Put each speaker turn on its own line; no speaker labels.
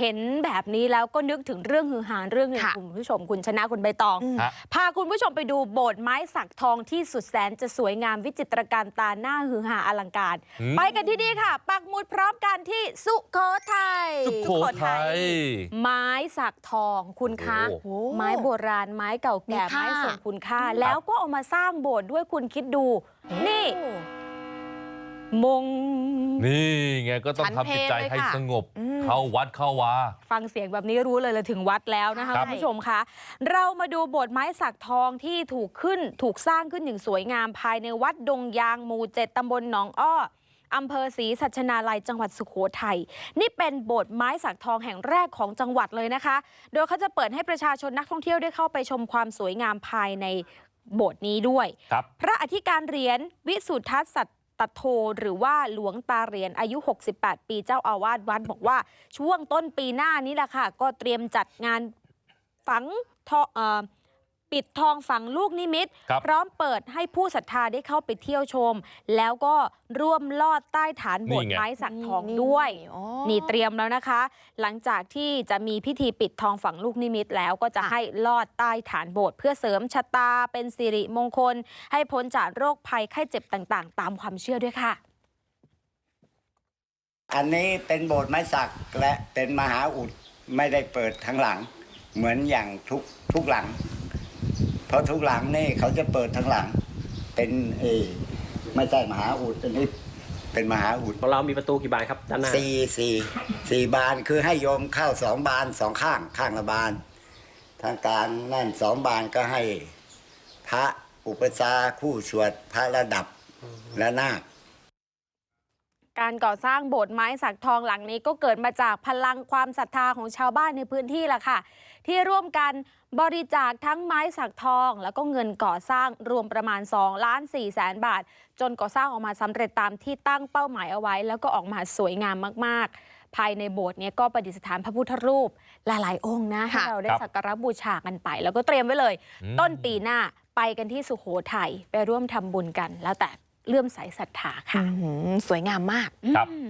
เห็นแบบนี้แล้วก็นึกถึงเรื่องฮือฮาเรื่องหนึง
ค่ะ
คุณผู้ชมคุณชนะคุณใบตอง
อืม
ฮะ
พาคุณผู้ชมไปดูโบสถ์ไม้สักทองที่สุดแสนจะสวยงามวิจิตรการตาหน้าฮือฮาอลังการ
อืม
ไปกันที่นี่ค่ะ ปักหมุดพร้อมกันที่สุโขทัย
สุโขทัย
ไม้สักทองคุณคะ
โอ้โห
ไม้โบราณไม้เก่าแก่
มีค่า
ไม้ทรงคุณค่า แล้วก็เอามาสร้างโบสถ์ด้วยคุณคิดดู นี่มง
นี่ไงก็ต้อง
ฉัน
ทำจิตใจ
เพลงเลย
ให้
ค่ะ
สงบ
อืม
เข้าวัดเข้าวา
ฟังเสียงแบบนี้รู้เลยเลยถึงวัดแล้วนะคะ
ครับ
คุณผู้ชมคะเรามาดูโบสถ์ไม้สักทองที่ถูกขึ้นถูกสร้างขึ้นอย่างสวยงามภายในวัดดงยางหมู่เจ็ดตำบลหนองอ้ออำเภอศรีสัชนาลัยจังหวัดสุโขทัยนี่เป็นโบสถ์ไม้สักทองแห่งแรกของจังหวัดเลยนะคะ โดยเขาจะเปิดให้ประชาชนนักท่องเที่ยวได้เข้าไปชมความสวยงามภายในโบสถ์นี้ด้วย
ครับ
พระอธิการเหรียญวิสุทธัสสัต ตโทหรือว่าหลวงตาเหรียญอายุ 68 ปีเจ้าอาวาสวัดบอกว่าช่วงต้นปีหน้านี้แหละค่ะ ก็เตรียมจัดงานฝังทอเอ่อ ปิดทองฝังลูกนิมิต
ครับ
พร้อมเปิดให้ผู้ศรัทธาได้เข้าไปเที่ยวชม แล้วก็ร่วมลอดใต้ฐานโบสถ์
นี่ไง
ไม้สักทองด้วย
อ๋อ
นี่เตรียมแล้วนะคะ หลังจากที่จะมีพิธีปิดทองฝังลูกนิมิตแล้วก็จะ
ค่ะ
ให้ลอดใต้ฐานโบสถ์เพื่อเสริมชะตาเป็นสิริมงคล ให้พ้นจากโรคภัยไข้เจ็บต่างๆ ตามความเชื่อด้วยค่ะ
อันนี้เป็นโบสถ์ไม้สักและเป็นมหาอุดไม่ได้เปิดทั้งหลัง เหมือนอย่างทุกทุกหลัง เพราะทุกหลังนี่เขาจะเปิดทั้งหลัง เป็นเออไม่ใช่มหาอุดอันนี้เป็นมหาอุด
ของเรามีประตูกี่บานครับด้านหน้า
สี่สี่สี่บานคือให้โยมเข้าสองบานสองข้างข้างละบาน ทางกลารนั่นสองบานก็ให้พระอุปชาคู่สวดพระระดับและนาค
การก่อสร้างโบสถ์ไม้สักทองหลังนี้ก็เกิดมาจากพลังความศรัทธาของชาวบ้านในพื้นที่แหละค่ะ ที่ร่วมกันบริจาคทั้งไม้สักทอง แล้วก็เงินก่อสร้างรวมประมาณ2ล้าน4แสนบาท จนก่อสร้างออกมาสำเร็จตามที่ตั้งเป้าหมายเอาไว้ แล้วก็ออกมาสวยงามมาก ๆ ภายในโบสถ์เนี้ก็ประดิษฐานพระพุทธรูปหลายๆ องค์นะให้
ค่ะ
เราได้
ครับ
สักการะบูชากันไป แล้วก็เตรียมไว้เลย
อืม
ต้นปีหน้าไปกันที่สุโขทัยไปร่วมทำบุญกันแล้วแต่ เลื่อมใสศรัทธาค่ะ
อื้อหือสวยงามมาก
ครับ
อืม